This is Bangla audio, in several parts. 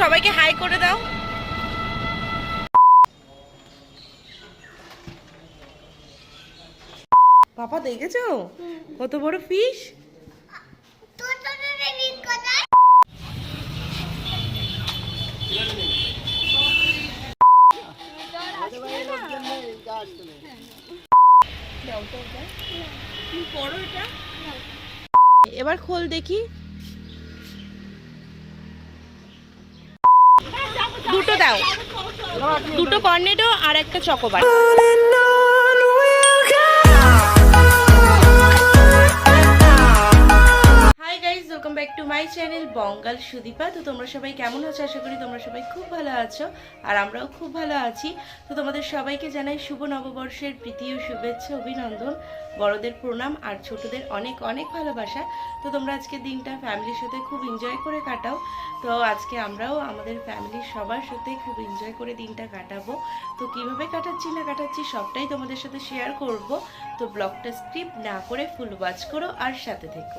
সবাইকে হাই করে দাও। পাপা দেখেছ? কত বড় ফিশ এবার খোল দেখি। দুটো দাও। দুটো কর্নেডো আর একটা Chocobar. Back to my channel Bangal Sudipa তো তোমরা সবাই কেমন আছো? আশা করি তোমরা সবাই খুব ভালো আছো, আর আমরাও খুব ভালো আছি। তো তোমাদের সবাইকে জানাই শুভ নববর্ষের প্রীতি ও শুভেচ্ছা, অভিনন্দন। বড়দের প্রণাম আর ছোটদের অনেক অনেক ভালোবাসা। তো তোমরা আজকে দিনটা ফ্যামিলির সাথে খুব এনজয় করে কাটাও। তো আজকে আমরাও আমাদের ফ্যামিলির সবার সাথে খুব এনজয় করে দিনটা কাটাবো। তো কীভাবে কাটাচ্ছি, না কাটাচ্ছি সবটাই তোমাদের সাথে শেয়ার করব। তো ব্লগটা স্ক্রিপ্ট না করে ফুল ওয়াচ করো আর সাথে থেকো।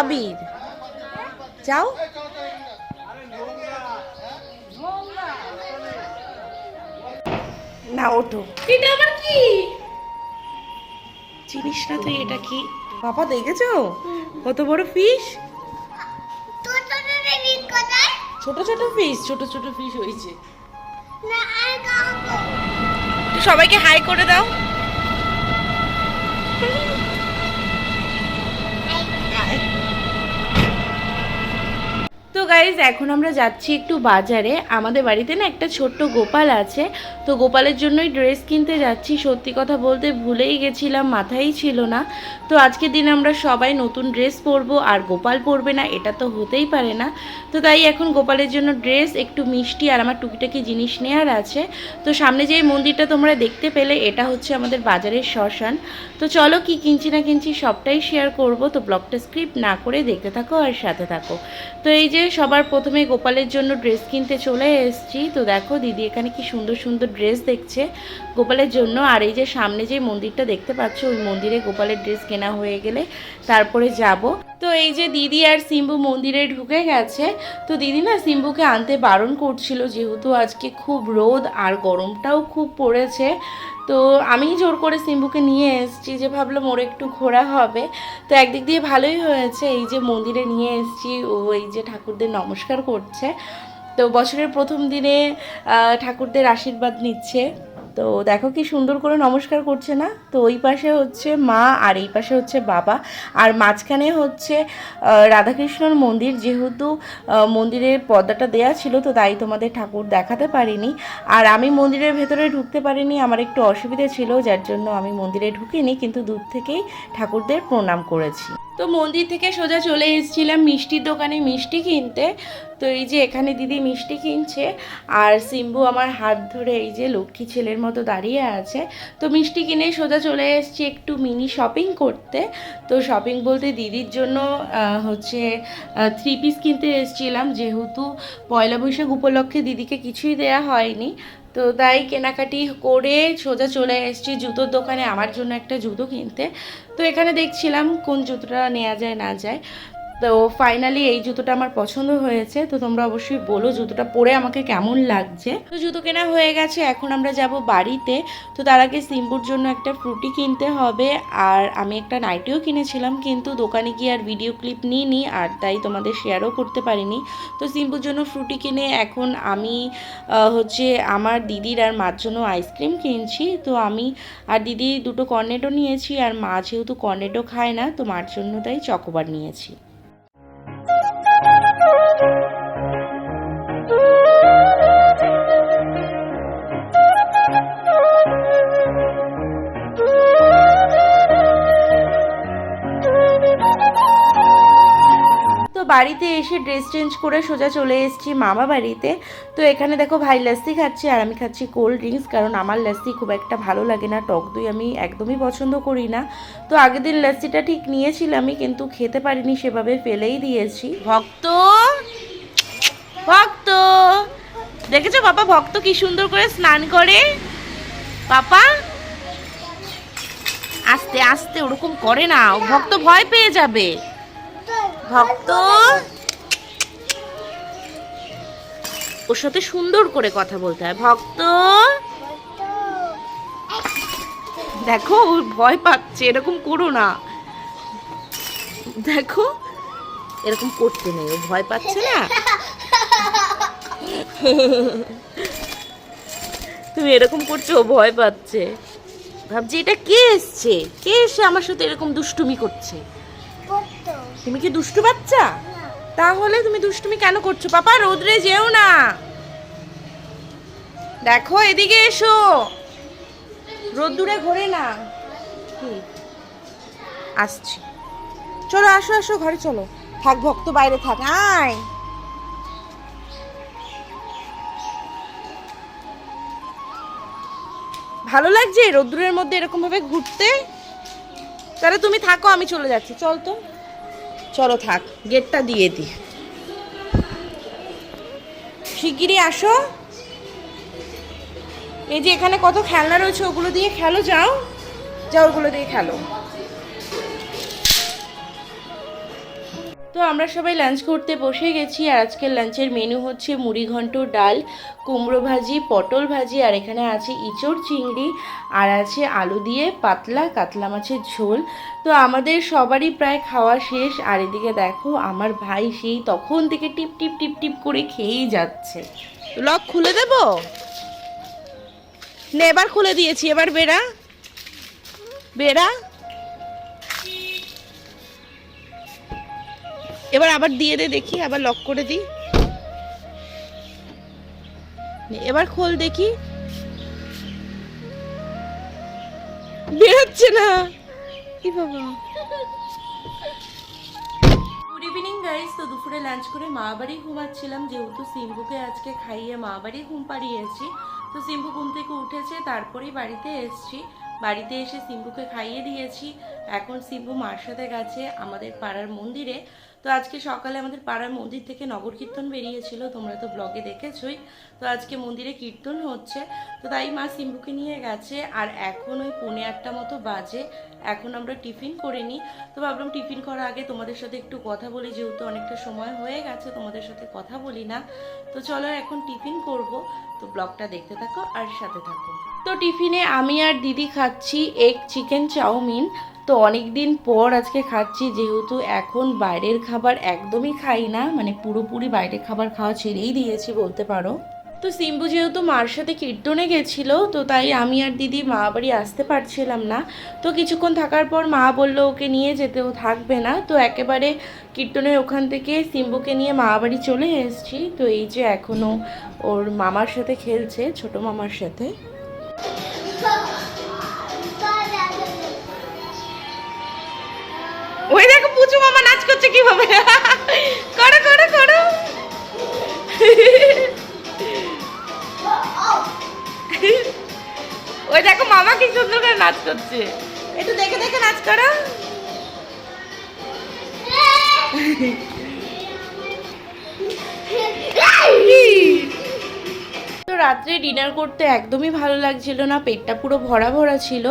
আবির। যাও। না ওঠো। এটা আবার কি? চিনিস না তুই এটা কি? বাবা দেখেছ? কত বড় ফিশ ছোট ছোট ফিশ ছোট ছোট ফিশ হয়েছে। সবাইকে হাই করে দাও। তো গাইজ এখন আমরা যাচ্ছি একটু বাজারে। আমাদের বাড়িতে না একটা ছোট্ট গোপাল আছে। তো গোপালের জন্যই ড্রেস কিনতে যাচ্ছি। সত্যি কথা বলতে ভুলেই গেছিলাম মাথায় ছিল না। তো আজকের দিন আমরা সবাই নতুন ড্রেস পরবো, আর গোপাল পরবে না, এটা তো হতেই পারে না। তো তাই এখন গোপালের জন্য ড্রেস একটু মিষ্টি আর আমার টুকিটাকি জিনিস নেওয়ার আছে। তো সামনে যে মন্দিরটা তোমরা দেখতে পেলে, এটা হচ্ছে আমাদের বাজারের শ্মশান। তো চলো কি কিনছি না কিনছি সবটাই শেয়ার করব। তো ব্লগটা স্ক্রিপ্ট না করে দেখতে থাকো আর সাথে থাকো। তো এই যে সবার প্রথমে গোপালের জন্য ড্রেস কিনতে চলে এসেছি। তো দেখো, দিদি এখানে কি সুন্দর সুন্দর ড্রেস দেখছে। গোপালের জন্য আর এই যে সামনে যে মন্দিরটা দেখতে পাচ্ছ, ওই মন্দিরে গোপালের ড্রেস কেনা হয়ে গেলে তারপরে যাব। তো এই যে দিদি আর সিম্বু মন্দিরে ঢুকে গেছে, তো দিদি না সিম্বুকে আনতে বারণ করছিল যেহেতু আজকে খুব রোদ আর গরমটাও খুব পড়েছে। তো আমি জোর করে সিম্বুকে নিয়ে এসেছি যে ভাবলাম ওর একটু ঘোরা হবে। তো একদিক দিয়ে ভালোই হয়েছে, এই যে মন্দিরে নিয়ে এসেছি, ও এই যে ঠাকুরদের নমস্কার করছে। তো বছরের প্রথম দিনে ঠাকুরদের আশীর্বাদ নিচ্ছে। তো দেখো কি সুন্দর করে নমস্কার করছে না? তো ওই পাশে হচ্ছে মা আর এই পাশে হচ্ছে বাবা। আর মাঝখানে হচ্ছে রাধাকৃষ্ণর মন্দির যেহেতু মন্দিরের পর্দাটা দেয়া ছিল, তো তাই তোমাদের ঠাকুর দেখাতে পারিনি। আর আমি মন্দিরের ভেতরে ঢুকতে পারিনি, আমার একটু অসুবিধা ছিল, যার জন্য আমি মন্দিরে ঢুকিনি, কিন্তু দূর থেকেই ঠাকুরদের প্রণাম করেছি। তো মন্দির থেকে সোজা চলে এসেছিলাম মিষ্টির দোকানে মিষ্টি কিনতে। তো এই যে এখানে দিদি মিষ্টি কিনছে আর সিম্বু আমার হাত ধরে এই যে লক্ষ্মী ছেলের মতো দাঁড়িয়ে আছে। তো মিষ্টি কিনে সোজা চলে এসেছি একটু মিনি শপিং করতে। তো শপিং বলতে দিদির জন্য হচ্ছে থ্রি পিস কিনতে এসেছিলাম। যেহেতু পয়লা বৈশাখ উপলক্ষে দিদিকে কিছুই দেয়া হয়নি তো তাই কেনাকাটি করে সোজা চলে এসেছি জুতোর দোকানে আমার জন্য একটা জুতো কিনতে। তো এখানে দেখছিলাম কোন জুতোটা নেওয়া যায় না যায়। তো ফাইনালি এই জুতোটা আমার পছন্দ হয়েছে, তো তোমরা অবশ্যই বলো জুতোটা পরে আমাকে কেমন লাগছে। তো জুতো কেনা হয়ে গেছে, এখন আমরা যাব বাড়িতে, তো তার আগে সিম্বুর জন্য একটা ফ্রুটি কিনতে হবে, আর আমি একটা নাইটিও কিনেছিলাম, কিন্তু দোকানে গিয়ে আর ভিডিও ক্লিপ নিইনি, আর তাই তোমাদের শেয়ারও করতে পারিনি। তো সিম্বুর জন্য ফ্রুটি কিনে এখন আমি হচ্ছে আমার দিদির আর মার জন্য আইসক্রিম কিনছি, তো আমি আর দিদি দুটো কর্নেটো নিয়েছি, আর মা যেহেতু কর্নেটো খায় না, তো মার জন্য তাই চকোবার নিয়েছি। Thank you. বাড়িতে এসে ড্রেস চেঞ্জ করে সোজা চলে এসেছি মামা বাড়িতে। তো এখানে দেখো ভাই লাস্সি খাচ্ছি আর আমি খাচ্ছি কোল্ড ড্রিঙ্কস কারণ আমার লাস্সি খুব একটা ভালো লাগে না, টক দই আমি একদমই পছন্দ করি না। তো আগের দিন লাস্সিটা ঠিক নিয়েছিলামই কিন্তু খেতে পারিনি, সেভাবে ফেলেই দিয়েছি। ভক্ত! ভক্ত! দেখেছ বাবা ভক্ত কি সুন্দর করে স্নান করে? পাপা আস্তে আস্তে, ওরকম করে না। ভক্ত ভয় পেয়ে যাবে। ভক্ত? ওর সাথে সুন্দর করে কথা বলতে হয়। ভক্ত? দেখো, ও ভয় পাচ্ছে, এরকম করো না। দেখো, এরকম করতে নেই, ও ভয় পাচ্ছে না? তুমি এরকম করছ, ও ভয় পাচ্ছে। ভাবছি, এটা কে এসছে? কে এসে আমার সাথে এরকম দুষ্টুমি করছে? তুমি কি দুষ্টু বাচ্চা? তাহলে তুমি দুষ্টুমি কেন করছ? পাপা, রোদ্রে যেও না। দেখো, এদিকে এসো। রোদ্দুরে ঘোরে না। আসছি। চলো, আসো আসো, ঘরে চলো। থাক, ভক্ত বাইরে থাক। আয়। ভালো লাগছে রোদ্দুরের মধ্যে এরকম ভাবে ঘুরতে? তাহলে তুমি থাকো, আমি চলে যাচ্ছি। চল তো। চলো থাক গেটটা দিয়ে দি। শিগগিরি আসো। এই যে এখানে কত খেলনা রয়েছে, ওগুলো দিয়ে খেলো, যাও। যাও, ওগুলো দিয়ে খেলো। তো আমরা সবাই লাঞ্চ করতে বসে গেছি আর আজকের লাঞ্চের মেনু হচ্ছে মুড়ি ঘন্ট ডাল, কুমড়ো ভাজি, পটল ভাজি আর এখানে আছে ইঁচড় চিংড়ি আর আছে আলু দিয়ে পাতলা কাতলা মাছের ঝোল। তো আমাদের সবারই প্রায় খাওয়া শেষ আর এদিকে দেখো আমার ভাই সেই তখন থেকে টিপ টিপ টিপ টিপ করে খেয়েই যাচ্ছে। লক খুলে দেব? না, এবার খুলে দিয়েছি, এবার বেড়া। বেরা এবার আবার দিয়ে দে দেখি, আবার লক করে দিই। এবার খোল দেখি। বেরোচ্ছে না। কি বাবা। গুড ইভিনিং তো দুপুরে লাঞ্চ করে মা বাড়ি ঘুমাচ্ছিলাম। যেহেতু সিম্বুকে আজকে খাইয়ে মা বাড়ি ঘুম পাড়িয়েছি, তো সিম্বু ঘুম থেকে উঠেছে, তারপরেই বাড়িতে এসেছি। বাড়িতে এসে সিম্বুকে খাইয়ে দিয়েছি। এখন সিম্বু মার সাথে গেছে আমাদের পাড়ার মন্দিরে। তো আজকে সকালে আমাদের পাড়ার মন্দির থেকে নগর কীর্তন বেরিয়েছিল, তোমরা তো ব্লগে দেখেছই। তো আজকে মন্দিরে কীর্তন হচ্ছে। তো তাই মা সিম্বুকে নিয়ে গেছে। আর এখন ওই পৌনে আটটা মতো বাজে। এখন আমরা টিফিন করে নিই। তো ভাবলাম টিফিন করার আগে তোমাদের সাথে একটু কথা বলি, যেহেতু অনেকটা সময় হয়ে গেছে, তোমাদের সাথে কথা বলি না। তো চলো এখন টিফিন করব। তো ব্লগটা দেখতে থাকো আর সাথে থাকো। তো টিফিনে আমি আর দিদি খাচ্ছি এগ চিকেন চাউমিন। তো অনেক দিন পর আজকে খাচ্ছি, যেহেতু এখন বাইরের খাবার একদমই খাই না মানে পুরোপুরি বাইরের খাবার খাওয়া ছেড়েই দিয়েছি বলতে পারো। তো সিম্বু যেহেতু মার সাথে কীর্তনে গেছিল, তো তাই আমি আর দিদি মা বাড়ি আসতে পারছিলাম না। তো কিছুক্ষণ থাকার পর মা বলল ওকে নিয়ে যেতে ও থাকবে না। তো একেবারে কীর্তনের ওখান থেকে সিম্বুকে নিয়ে মা বাড়ি চলে এসেছি। তো এই যে এখনও ওর মামার সাথে খেলছে, ছোট মামার সাথে। ওই দেখো পুচু মামা নাচ করছে কীভাবে? করো করো করো। ওই দেখো মামা কি সুন্দর করে নাচ করছে। একটু দেখে দেখে নাচ করো। তো রাত্রে ডিনার করতে একদমই ভালো লাগছিল না, পেটটা পুরো ভরা ভরা ছিল।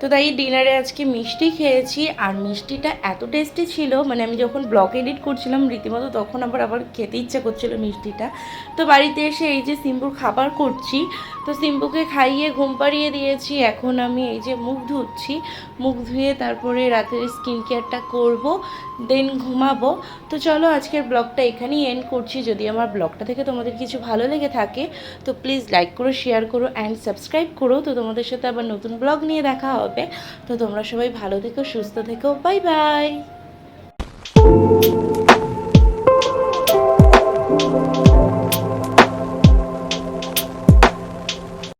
তো তাই ডিনারে আজকে মিষ্টি খেয়েছি, আর মিষ্টিটা এত টেস্টি ছিল মানে আমি যখন ব্লগ এডিট করছিলাম রীতিমতো তখন আবার আবার খেতে ইচ্ছা করছিল মিষ্টিটা। তো বাড়িতে এসে এই যে সিম্বুর খাবার করছি, তো সিম্বুকে খাইয়ে ঘুম পাড়িয়ে দিয়েছি, এখন আমি এই যে মুখ ধুচ্ছি, মুখ ধুয়ে তারপরে রাতের স্কিন কেয়ারটা করব দেন ঘুমাবো। তো চলো আজকের ব্লগটা এখানেই এন্ড করছি, যদি আমার ব্লগটা থেকে তোমাদের কিছু ভালো লেগে থাকে, তো প্লিজ লাইক করো শেয়ার করো অ্যান্ড সাবস্ক্রাইব করো। তো তোমাদের সাথে আবার নতুন ব্লগ নিয়ে দেখা হবে। তো তোমরা সবাই ভালো থেকো, সুস্থ থেকো। Bye bye